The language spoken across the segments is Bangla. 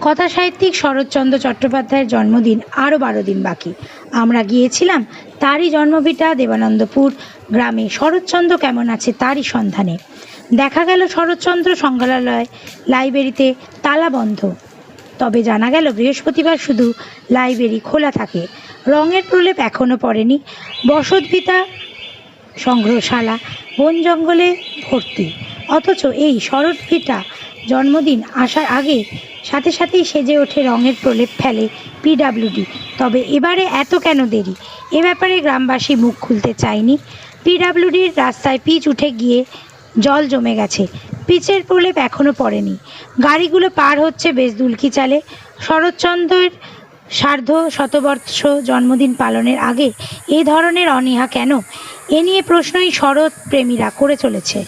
কথা সাহিত্যিক শরৎচন্দ্র চট্টোপাধ্যায়ের জন্মদিন আরও বারো দিন বাকি। আমরা গিয়েছিলাম তারই জন্মভিটা দেবানন্দপুর গ্রামে। শরৎচন্দ্র কেমন আছে তারই সন্ধানে। দেখা গেল শরৎচন্দ্র সংগ্রহালয় লাইব্রেরিতে তালা বন্ধ। তবে জানা গেল বৃহস্পতিবার শুধু লাইব্রেরি খোলা থাকে। রঙের প্রলেপ এখনও পড়েনি। বসতভিটা সংগ্রহশালা, বন জঙ্গলে ভর্তি। অথচ এই শরৎ ভিটা জন্মদিন আসার আগে সাথে সাথেই সেজে ওঠে রঙের প্রলেপ ফেলে পিডাব্লিউডি তবে এবারে এত কেন দেরি? এ ব্যাপারে গ্রামবাসী মুখ খুলতে চায়নি। পিডাব্লিউডির রাস্তায় পিচ উঠে গিয়ে জল জমে গেছে। পিচের প্রলেপ এখনও পড়েনি। গাড়িগুলো পার হচ্ছে বেশ দুলকি চালে। শরৎচন্দ্রের সার্ধ শতবর্ষ জন্মদিন পালনের আগে এ ধরনের অনীহা কেন? এ নিয়ে প্রশ্নই শরৎ প্রেমীরা করে চলেছে।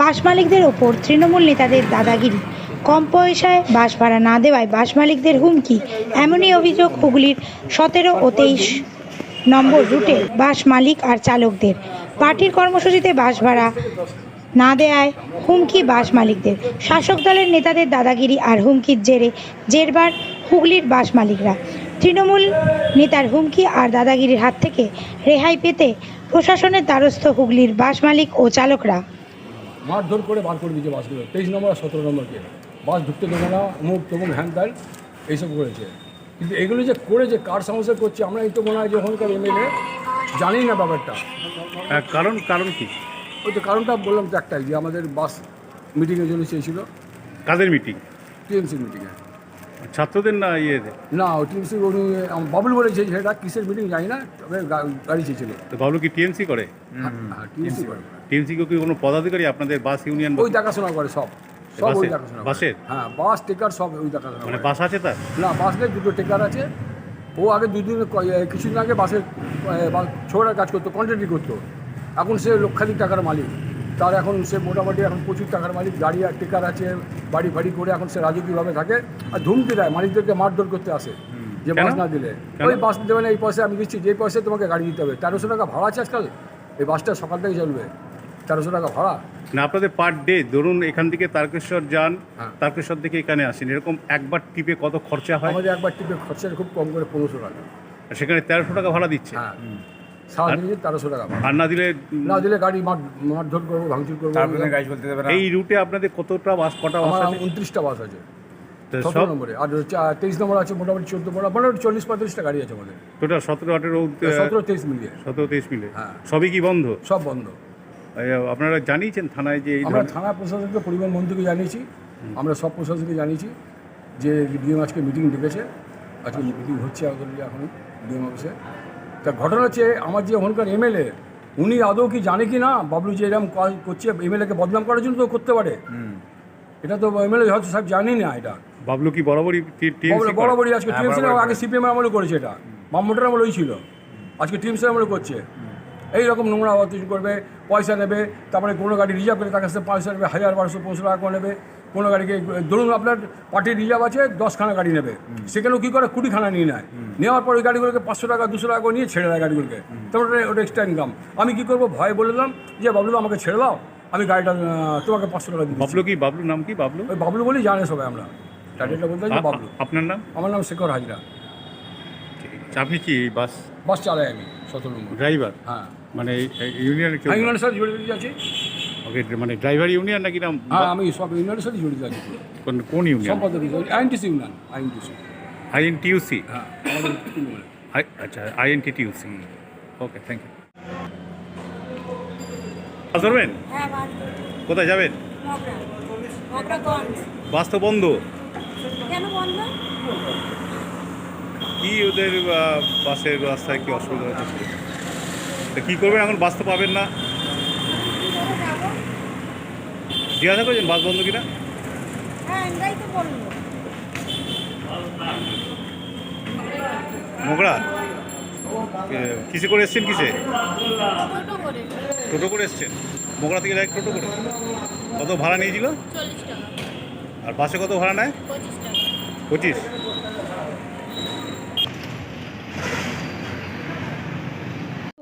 বাস মালিকদের ওপর তৃণমূল নেতাদের দাদাগিরি। কম পয়সায় বাস ভাড়া না দেওয়ায় বাস মালিকদের হুমকি। এমনই অভিযোগ হুগলির সতেরো ও তেইশ নম্বর রুটে বাস মালিক আর চালকদের। পার্টির কর্মসূচিতে বাস ভাড়া না দেয়ায় হুমকি বাস মালিকদের। শাসক দলের নেতাদের দাদাগিরি আর হুমকির জেরে জেরবার হুগলির বাস মালিকরা। তৃণমূল নেতার হুমকি আর দাদাগিরির হাত থেকে রেহাই পেতে প্রশাসনের দ্বারস্থ হুগলির বাস মালিক ও চালকরা। মারধর করে বার করে দিয়েছে বাসগুলো। তেইশ নম্বর আর সতেরো নম্বরকে বাস ঢুকতে দেবে না অমুক তমুক হ্যান ত্যান এইসব করেছে। কিন্তু এগুলো যে করেছে কার সমস্যা করছে আমরা এই তো মনে হয় যে ওখানকার এমএলএ জানি না ব্যাপারটা। হ্যাঁ, কারণ কারণ কি? ওই তো কারণটা বললাম তো একটাই যে আমাদের বাস মিটিংয়ের জন্য চেয়েছিল। কাদের মিটিং টিএমসি মিটিংয়ে ছাত্রদের না ইয়ে না ও টিএমসি উনি বাবুল বলেছে সেটা কিসের মিটিং জানি না তবে গাড়ি চেয়েছিল। তো বাবলু কি টিএমসি করে? হ্যাঁ টিএমসি করে। কি কোনো পদাধিকারী আপনাদের বাস ইউনিয়ন ওই দেখাশোনা করে সব। সব ওই দেখাশোনা। বাসের? হ্যাঁ বাস টেকার সব ওই দেখাশোনা মানে। বাস আছে তার? না বাস নেই দুটো টেকার আছে। ও আগে দুদিন কিছুদিন আগে বাসের ছোড়ার কাজ করতো করতো। এখন সে লক্ষাধিক টাকার মালিক। তার এখন সে মোটামুটি এখন প্রচুর টাকার মালিক গাড়ি আর টেকার আছে বাড়ি ফাড়ি করে এখন সে রাজকীয়ভাবে থাকে। আর ধুমকি দেয় মালিকদেরকে মারধর করতে আসে যে বাস না দিলে? ওই বাস দেবে না এই পয়সা আমি দিচ্ছি যে পয়সায় তোমাকে গাড়ি দিতে হবে তেরোশো টাকা ভাড়া আছে আজকাল। এই বাসটা সকাল থেকে চলবে। তেরোশো টাকা ভাড়া। না আপনাদের পার ডে ধরুন এখান থেকে তারকেশ্বর যান হ্যাঁ। তারকেশ্বর থেকে এখানে আসেন এরকম একবার টিপে কত খরচা হয়? আমাদের একবার টিপে খরচা খুব কম করে পনেরোশো টাকা। আর সেখানে তেরোশো টাকা ভাড়া দিচ্ছে? হ্যাঁ। তেরোশো টাকা ভাড়া। আর না দিলে না দিলে গাড়ি মার মারধর করব ভাঙচুর করব। তারপরে গাড়ি চলতে দেবে এই রুটে আপনাদের কতটা বাস কটা বাস আছে? উনত্রিশটা বাস আছে। সব নম্বরে। আর তেইশ নম্বর আছে মোটামুটি চোদ্দ মোটামুটি চল্লিশ পঁয়তাল্লিশটা গাড়ি আছে আমাদের। টোটাল সতেরো আঠেরো সতেরো তেইশ মিলিয়ে। সতেরো তেইশ মিলে হ্যাঁ। সবই কি বন্ধ? সব বন্ধ। আপনারা জানিয়েছেন থানায় যে আমরা থানা প্রশাসনকে পরিবহন মন্ত্রীকে জানিয়েছি। আমরা সব প্রশাসনকে জানিয়েছি যে ডিএম আজকে মিটিং ডেকেছে। আজকে মিটিং হচ্ছে অলরেডি এখন ডিএম অফিসে তা ঘটনা হচ্ছে আমার যে ওখানকার এমএলএ উনি আদৌ কি জানে কি না? বাবলু যে এরকম কাজ করছে এমএলএকে বদনাম করার জন্য তো করতে পারে। এটা তো এমএলএ হয়তো সাহেব জানি না এটা। বাবলু কি বরাবরই? বরাবরই আজকে হ্যাঁ, টিএমসি আগে সিপিএম আমলে করেছে এটা। বামমোটার আমলে ওই ছিল। আজকে টিএমসি আমলে করছে। এই রকম নোংরা অত্যাচার করবে পয়সা নেবে তারপরে কোনো গাড়ি রিজার্ভ করে তার কাছে পয়সা নেবে হাজার বারোশো পনেরোশো টাকা করে নেবে। কোনো গাড়িকে ধরুন আপনার পার্টির রিজার্ভ আছে দশখানা গাড়ি নেবে। সেখানেও কী করে? কুড়িখানা নিয়ে নেয়। নেওয়ার পর ওই গাড়িগুলোকে পাঁচশো টাকা দুশো টাকা করে নিয়ে ছেড়ে দেয় গাড়িগুলোকে। তারপরে ওটা- এক্সট্রা ইনকাম আমি কী করব? ভয় বলে দিলাম যে বাবলু আমাকে ছেড়ে দাও। আমি গাড়িটা তোমাকে পাঁচশো টাকা দিচ্ছি। বাবলু কি? বাবলু নাম কি? বাবলু? ওই বাবলু বলেই জানে সবাই আমরা। টাইটেলটা বলতে বাবলু। আপনার নাম? আমার নাম শেখর হাজরা। আপনি কি বাস? বাস চালাই আমি। সতেরো নম্বর। ড্রাইভার? হ্যাঁ। মানে ইউনিয়নের কেউ ইউনিয়নের সাথে জড়িত আছি। ওকে মানে ড্রাইভার ইউনিয়ন নাকি নাম হ্যাঁ আমি সব ইউনিয়নের সাথে জড়িত আছি। কোন কোন ইউনিয়ন? সম্পাদক আইএনটিসি ইউনিয়ন আইএনটিসি। আইএনটিউসি? হ্যাঁ। আচ্ছা INTTUC. Okay thank you bus ধরবেন? হ্যাঁ কোথায় যাবেন? বাস তো বন্ধ। কেন বন্ধ? কি ওদের বাসের রাস্তায় কি অসুবিধা হচ্ছে তো কী করবেন? এখন বাস তো পাবেন না। জিজ্ঞাসা করছেন বাস বন্ধ কিনা? হ্যাঁ এ, কিসে করে এসছেন কিসে? টোটো করে। এসছেন? মোগরা থেকে ডাইরেক্ট টোটো করে? কত ভাড়া নিয়েছিল? আর বাসে কত ভাড়া নেয়? পঁচিশ।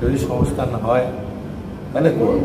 যদি সংস্থান হয় তাহলে করব